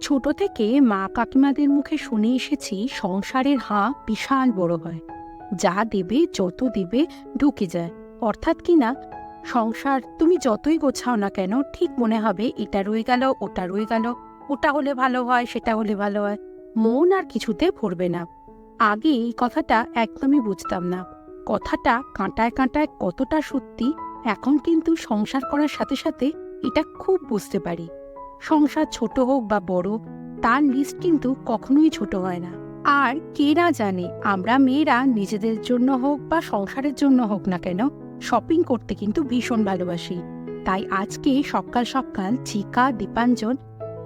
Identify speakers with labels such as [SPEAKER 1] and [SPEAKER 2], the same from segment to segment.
[SPEAKER 1] ছোট থেকে মা কাকিমাদের মুখে শুনে এসেছি সংসারের হা বিশাল বড় হয়। যা দেবে, যত দেবে, ঢুকে যায়। অর্থাৎ কি না? সংসার তুমি যতই গোছাও না কেন, ঠিক মনে হবে এটা রয়ে গেল, ওটা রয়ে গেল। ওটা হলে ভালো হয়, সেটা হলে ভালো হয়। মন আর কিছুতে ভরবে না। আগে এই কথাটা একদমই বুঝতাম না। কথাটা কাঁটায় কাঁটায় কতটা সত্যি, এখন কিন্তু সংসার করার সাথে সাথে এটা খুব বুঝতে পারি। সংসার ছোট হোক বা বড়, তার লিস্ট কিন্তু কখনোই ছোট হয় না। আর কে না জানে, আমরা মেয়েরা নিজেদের জন্য হোক বা সংসারের জন্য হোক না কেন শপিং করতে কিন্তু ভীষণ ভালোবাসি। তাই আজকে সকাল সকাল চিকা দীপাঞ্জন,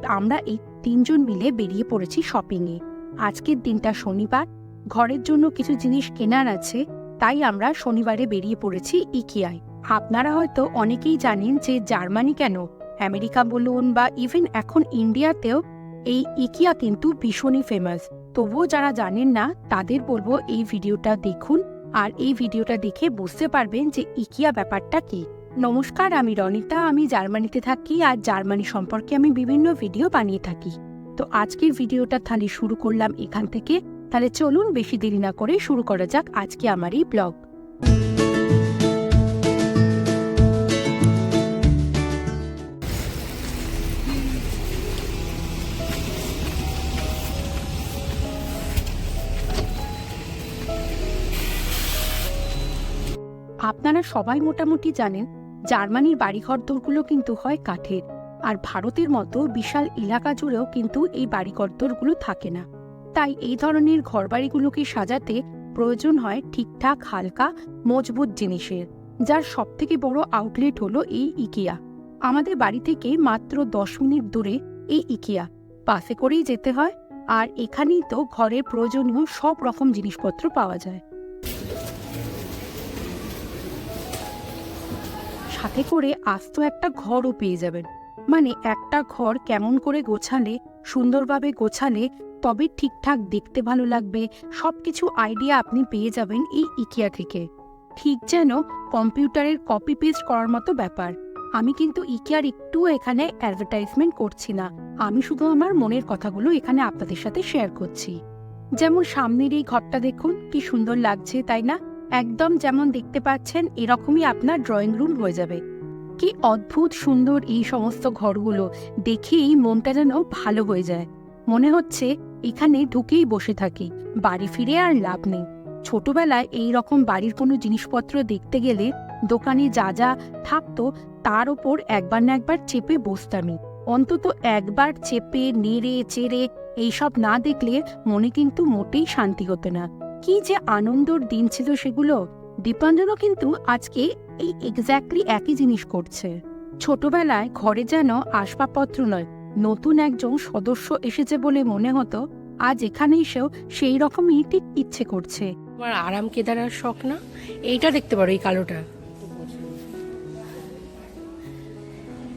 [SPEAKER 1] আমরা এই তিনজন মিলে বেরিয়ে পড়েছি শপিংয়ে আজকের দিনটা শনিবার, ঘরের জন্য কিছু জিনিস কেনার আছে, তাই আমরা শনিবারে বেরিয়ে পড়েছি ইকিয়ায়। আপনারা হয়তো অনেকেই জানেন যে জার্মানি কেন? আমেরিকা বলুন বা ইভেন এখন ইন্ডিয়াতেও এই ইকিয়া কিন্তু ভীষণই ফেমাস তবুও যারা জানেন না, তাদের বলব এই ভিডিওটা দেখুন আর এই ভিডিওটা দেখে বুঝতে পারবেন যে ইকিয়া ব্যাপারটা কি। নমস্কার, আমি রনিতা, আমি জার্মানিতে থাকি আর জার্মানি সম্পর্কে আমি বিভিন্ন ভিডিও বানিয়ে থাকি। তো আজকের ভিডিওটা তাহলে শুরু করলাম এখান থেকে। তাহলে চলুন বেশি দেরি না করে শুরু করা যাক আজকে আমার এই ব্লগ। আপনারা সবাই মোটামুটি জানেন, জার্মানির বাড়িঘর দোরগুলো কিন্তু হয় কাঠের, আর ভারতের মতো বিশাল এলাকা জুড়েও কিন্তু এই বাড়িঘর দোরগুলো থাকে না। তাই এই ধরনের ঘরবাড়িগুলোকে সাজাতে প্রয়োজন হয় ঠিকঠাক, হালকা, মজবুত জিনিসের, যার সবথেকে বড় আউটলেট হলো এই ইকিয়া আমাদের বাড়ি থেকে মাত্র দশ মিনিট দূরে এই ইকিয়া বাসে করেই যেতে হয়, আর এখানেই তো ঘরের প্রয়োজনীয় সব রকম জিনিসপত্র পাওয়া যায়। সাথে করে আস্ত একটা ঘরও পেয়ে যাবেন। মানে একটা ঘর কেমন করে গোছালে, সুন্দরভাবে গোছালে তবে ঠিকঠাক দেখতে ভালো লাগবে, সবকিছু আইডিয়া আপনি পেয়ে যাবেন এই ইকিয়া থেকে। ঠিক যেন কম্পিউটারের কপি পেস্ট করার মতো ব্যাপার। আমি কিন্তু ইকিয়ার একটু এখানে অ্যাডভার্টাইজমেন্ট করছি না। আমি শুধু আমার মনের কথাগুলো এখানে আপনাদের সাথে শেয়ার করছি। যেমন সামনের এই ঘরটা দেখুন, কি সুন্দর লাগছে, তাই না? একদম যেমন দেখতে পাচ্ছেন, এরকমই আপনার ড্রয়িং রুম হয়ে যাবে। কি অদ্ভুত সুন্দর এই সমস্ত ঘরগুলো, দেখেই মনটা যেন ভালো হয়ে যায়। মনে হচ্ছে এখানে ঢুকেই বসে থাকি, বাড়ি ফিরে আর লাভ নেই। ছোটবেলায় এই রকম বাড়ির কোনো জিনিসপত্র দেখতে গেলে দোকানে যা যা থাকতো, তার ওপর একবার না একবার চেপে বসতামই। অন্তত একবার চেপে, নেড়ে, চেড়ে, এইসব না দেখলে মনে কিন্তু মোটেই শান্তি হতো না। কি যে আনন্দর দিন ছিল সেগুলো দীপাঞ্জনও কিন্তু আজকে এই এক্স্যাক্টলি একই জিনিস করছে। ছোটবেলায় ঘরে যেন আসবাবপত্র নয় নতুন একজন সদস্য এসেছে বলে মনে হতো আজ এখানে এসেও সেই রকমই ঠিক ইচ্ছে করছে।
[SPEAKER 2] তোমার আরাম কেদারার শখ না? এইটা দেখতে পারো এই কালোটা।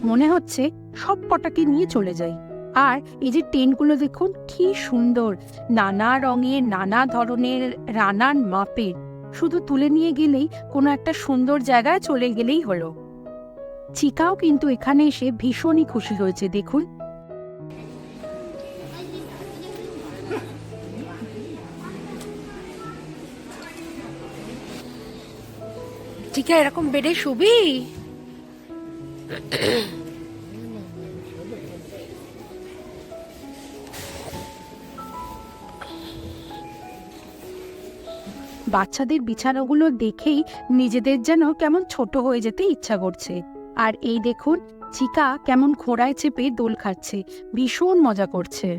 [SPEAKER 1] মনে হচ্ছে সব কটাকে নিয়ে চলে যাই। আর এই যে টেন্টগুলো দেখুন, কি সুন্দর। নানা রঙের, নানা ধরনের রানান মাপের। শুধু তুলে নিয়ে গেলেই কোনো একটা সুন্দর জায়গায় চলে গেলেই হলো। চিকাও কিন্তু এখানে এসে ভীষণই খুশি হয়েছে, দেখুন।
[SPEAKER 2] ঠিক আছে এরকম বেডে শুবি?
[SPEAKER 1] বাচ্চাদের বিছানাগুলো দেখেই নিজেদের যেন কেমন ছোট হয়ে যেতে ইচ্ছা করছে। আর এই দেখুন, চিকা কেমন ঘোড়ায় চেপে দোল খাচ্ছে, ভীষণ মজা করছে।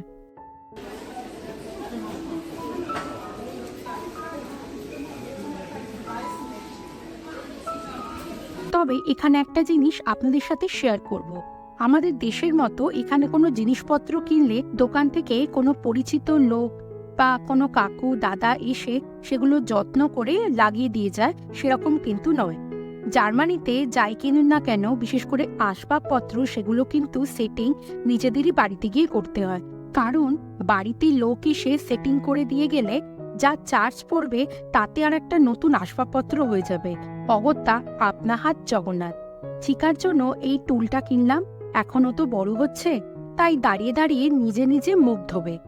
[SPEAKER 1] তবে এখানে একটা জিনিস আপনাদের সাথে শেয়ার করব। আমাদের দেশের মতো এখানে কোনো জিনিসপত্র কিনলে দোকান থেকে কোনো পরিচিত লোক বা কোনো কাকু, দাদা এসে সেগুলো যত্ন করে লাগিয়ে দিয়ে যায়, সেরকম কিন্তু নয়। জার্মানিতে যাই কিনুন না কেন, বিশেষ করে আসবাবপত্র, সেগুলো কিন্তু সেটিং নিজেদেরই বাড়িতে গিয়ে করতে হয়। কারণ বাড়িতে লোক এসে সেটিং করে দিয়ে গেলে যা চার্জ পড়বে, তাতে আর একটা নতুন আসবাবপত্র হয়ে যাবে। অগত্যা আপনা হাত জগন্নাথ। চিকার জন্য এই টুলটা কিনলাম, এখনও তো বড় হচ্ছে, তাই দাঁড়িয়ে দাঁড়িয়ে নিজে নিজে মুখ ধোবে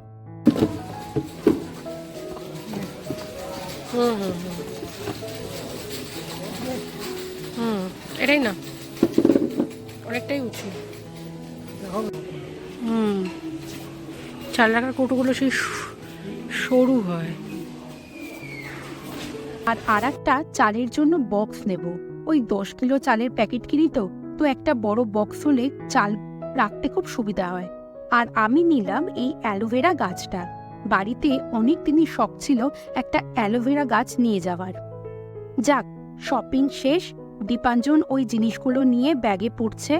[SPEAKER 2] হুম হুম হুম। এটাই না। অনেকটাই উঁচু। হুম। চাল রাখার কৌটোগুলো সেই সরু হয়।
[SPEAKER 1] আর আর একটা চালের জন্য বক্স নেব। ওই দশ কিলো চালের প্যাকেট কিনি তো তো একটা বড় বক্স হলে চাল রাখতে খুব সুবিধা হয়। আর আমি নিলাম এই অ্যালোভেরা গাছটা। বাড়িতে অনেক দিনই শখ ছিল একটা অ্যালোভেরা গাছ নিয়ে যাওয়ার। যাক, শপিং শেষ, দীপাঞ্জন ওই জিনিসগুলো নিয়ে ব্যাগে পড়ছে,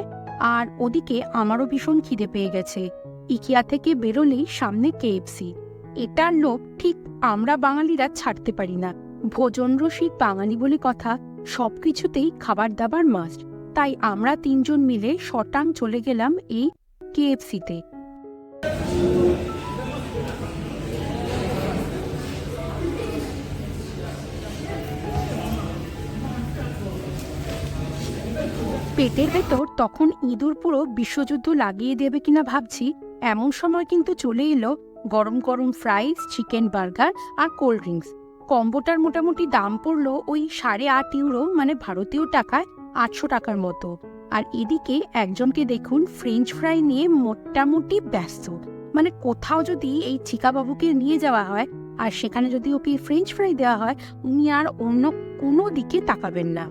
[SPEAKER 1] আর ওদিকে আমারও ভীষণ খিদে পেয়ে গেছে। ইকিয়া থেকে বেরোলেই সামনে কেএফসি। এটার লোভ ঠিক আমরা বাঙালিরা ছাড়তে পারি না। ভোজন রসিক বাঙালি বলে কথা, সবকিছুতেই খাবার দাবার মাস্ট তাই আমরা তিনজন মিলে শটাং চলে গেলাম এই কেএফসিতে। পেটের ভেতর তখন ইঁদুর পুরো বিশ্বযুদ্ধ লাগিয়ে দেবে কিনা ভাবছি, এমন সময় কিন্তু চলে এলো গরম গরম ফ্রাইস চিকেন বার্গার আর কোল্ড ড্রিঙ্কস কম্বোটার মোটামুটি দাম পড়ল ওই সাড়ে আট ইউরো মানে ভারতীয় টাকায় আটশো টাকার মতো। আর এদিকে একজনকে দেখুন ফ্রেঞ্চ ফ্রাই নিয়ে মোটামুটি ব্যস্ত। মানে কোথাও যদি এই চিকাবাবুকে নিয়ে যাওয়া হয় আর সেখানে যদি ওকে ফ্রেঞ্চ ফ্রাই দেওয়া হয়, উনি আর অন্য কোনো দিকে তাকাবেন না।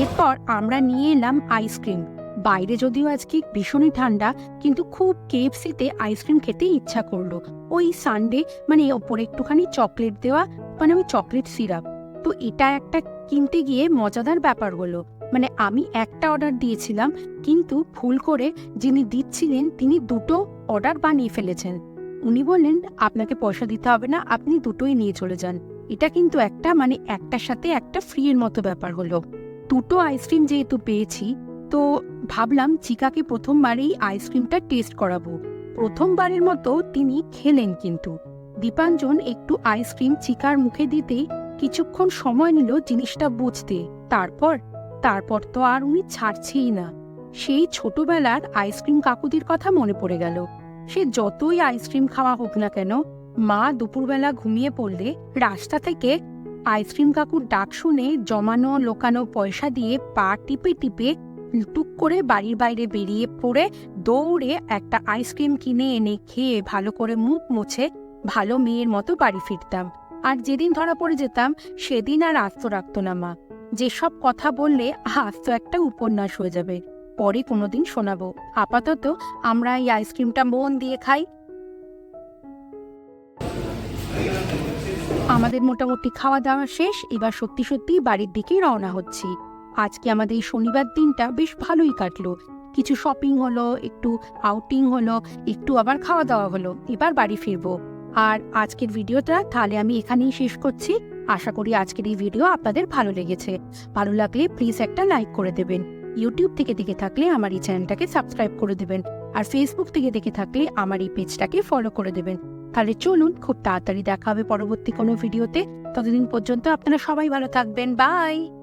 [SPEAKER 1] এরপর আমরা নিয়ে এলাম আইসক্রিম বাইরে যদিও আজকে ভীষণই ঠান্ডা, কিন্তু খুব কেএফসিতে আইসক্রিম খেতে ইচ্ছা করল। ওই সানডে মানে ওপরে একটুখানি চকলেট দেওয়া মানে ওই চকলেট সিরাপ তো এটা একটা কিনতে গিয়ে মজাদার ব্যাপার হলো। মানে আমি একটা অর্ডার দিয়েছিলাম, কিন্তু ভুল করে যিনি দিচ্ছিলেন তিনি দুটো অর্ডার বানিয়ে ফেলেছেন। উনি বললেন, আপনাকে পয়সা দিতে হবে না, আপনি দুটোই নিয়ে চলে যান। এটা কিন্তু একটা মানে একটার সাথে একটা ফ্রি এর মতো ব্যাপার হলো। দুটো আইসক্রিম যেহেতু পেয়েছি, তো ভাবলাম চিকাকে প্রথমবার এই আইসক্রিমটা টেস্ট করাবো। প্রথমবারের মতো তিনি খেলেন কিন্তু। দীপাঞ্জন একটু আইসক্রিম চিকার মুখে দিতেই কিছুক্ষণ সময় নিল জিনিসটা বুঝতে। তারপর তারপর তো আর উনি ছাড়ছেই না। সেই ছোটবেলার আইসক্রিম কাকুদির কথা মনে পড়ে গেল। সে যতই আইসক্রিম খাওয়া হোক না কেন, মা দুপুরবেলা ঘুমিয়ে পড়লে রাস্তা থেকে আইসক্রিম কাকুর ডাক শুনে জমানো লোকানো পয়সা দিয়ে পা টিপে টিপে টুক করে বাড়ির বাইরে বেরিয়ে পড়ে দৌড়ে একটা আইসক্রিম কিনে এনে খেয়ে ভালো করে মুখ মুছে ভালো মেয়ের মতো বাড়ি ফিরতাম। আর যেদিন ধরা পড়ে যেতাম, সেদিন আর আস্ত রাখতো না মা। যেসব কথা বললে আস্ত একটা উপন্যাস হয়ে যাবে। পরে কোনোদিন শোনাবো। আপাতত আমরা এই আইসক্রিমটা মন দিয়ে খাই। আমাদের মোটামুটি খাওয়া দাওয়া শেষ, এবার সত্যি সত্যি বাড়ির দিকেই রওনা হচ্ছি। আজকে আমাদের এই শনিবার দিনটা বেশ ভালোই কাটলো। কিছু শপিং হলো, একটু আউটিং হলো, একটু আবার খাওয়া দাওয়া হলো। এবার বাড়ি ফিরবো। আর আজকের ভিডিওটা তাহলে আমি এখানেই শেষ করছি। আশা করি আজকের এই ভিডিও আপনাদের ভালো লেগেছে। ভালো লাগলে প্লিজ একটা লাইক করে দেবেন। ইউটিউব থেকে দেখে থাকলে আমার এই চ্যানেলটাকে সাবস্ক্রাইব করে দেবেন। আর ফেসবুক থেকে দেখে থাকলে আমার এই পেজটাকে ফলো করে দেবেন। তাহলে চলুন খুব তাড়াতাড়ি দেখা হবে পরবর্তী কোনো ভিডিওতে ততদিন পর্যন্ত আপনারা সবাই ভালো থাকবেন। বাই